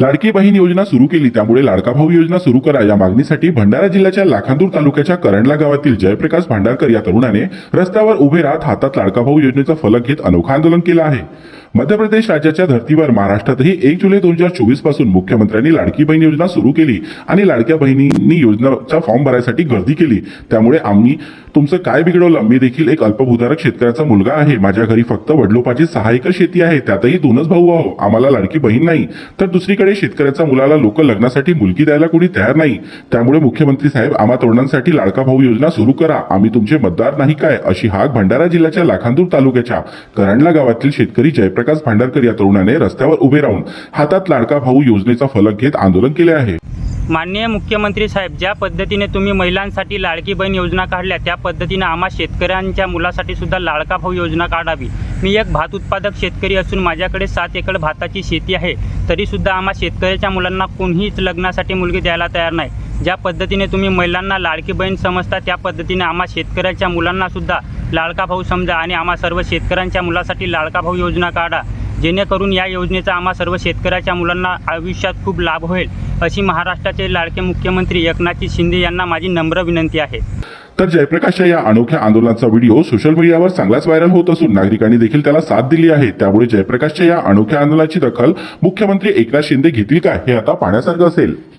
लाडकी बहीण योजना सुरू केली त्यामुळे लाडका भाऊ योजना सुरू करा या मागणीसाठी भंडारा जिल्ह्याच्या लाखांदूर तालुक्याच्या करंडला गावातील जयप्रकाश भांडारकर या तरुणाने रस्त्यावर उभे राहत हातात लाडका भाऊ योजनेचा फलक घेत अनोखा आंदोलन केलं आहे. मध्य प्रदेश राज्याच्या धर्तीवर महाराष्ट्रातही एक जुलै दोन हजार चोवीसपासून मुख्यमंत्र्यांनी लाडकी बहीण योजना सुरू केली आणि लाडक्या बहिणींनी योजनेचा फॉर्म भरायसाठी गर्दी केली. त्यामुळे आम्ही तुमचं काय बिघडवलं मी देखील एक अल्पभूधारक शेतकऱ्याचा मुलगा आहे. माझ्या घरी फक्त वडलोपाची सहा एकर शेती आहे त्यातही दोनच भाऊ आहो. आम्हाला लाडकी बहीण नाही तर दुसरी दुसरीकडे शेतकऱ्याच्या मुलाला लोक लग्नासाठी मुलगी द्यायला कोणी तयार नाही. त्यामुळे मुख्यमंत्री साहेब आम्हा तरुणांसाठी लाडका भाऊ योजना सुरू करा. आम्ही तुमचे मतदार नाही काय? अशी हाक भंडारा जिल्ह्याच्या लाखांदूर तालुक्याच्या करंडला गावातील शेतकरी जयप्रकाश भांडारकर या तरुणाने रस्त्यावर उभे राहून हातात लाडका भाऊ योजनेचा फलक घेत आंदोलन केले आहे. माननीय मुख्यमंत्री साहेब ज्या पद्धतीने तुम्ही महिलांसाठी लाडकी बहीण योजना काढल्या त्या पद्धतीने आम्हा शेतकऱ्यांच्या मुलासाठी सुद्धा लाडका भाऊ योजना काढावी. मी एक भात उत्पादक शेतकरी असून माझ्याकडे सात एकर भाताची शेती आहे. तरीसुद्धा आम्हा शेतकऱ्याच्या मुलांना कोणीच लग्नासाठी मुलगी द्यायला तयार नाही. ज्या पद्धतीने तुम्ही महिलांना लाडकी बहीण समजता त्या पद्धतीने आम्हा शेतकऱ्याच्या मुलांनासुद्धा लाडका भाऊ समजा आणि आम्हा सर्व शेतकऱ्यांच्या मुलासाठी लाडका भाऊ योजना काढा. जेणेकरून या योजनेचा आम्हा सर्व शेतकऱ्याच्या मुलांना आयुष्यात खूप लाभ होईल अशी महाराष्ट्राचे लाडके मुख्यमंत्री एकनाथजी शिंदे यांना माझी नम्र विनंती आहे. तर जयप्रकाशच्या या अनोख्या आंदोलनाचा व्हिडिओ सोशल मीडियावर चांगलाच व्हायरल होत असून नागरिकांनी देखील त्याला साथ दिली आहे. त्यामुळे जयप्रकाशच्या या अनोख्या आंदोलनाची दखल मुख्यमंत्री एकनाथ शिंदे घेतील का हे आता पाहण्यासारखं असेल.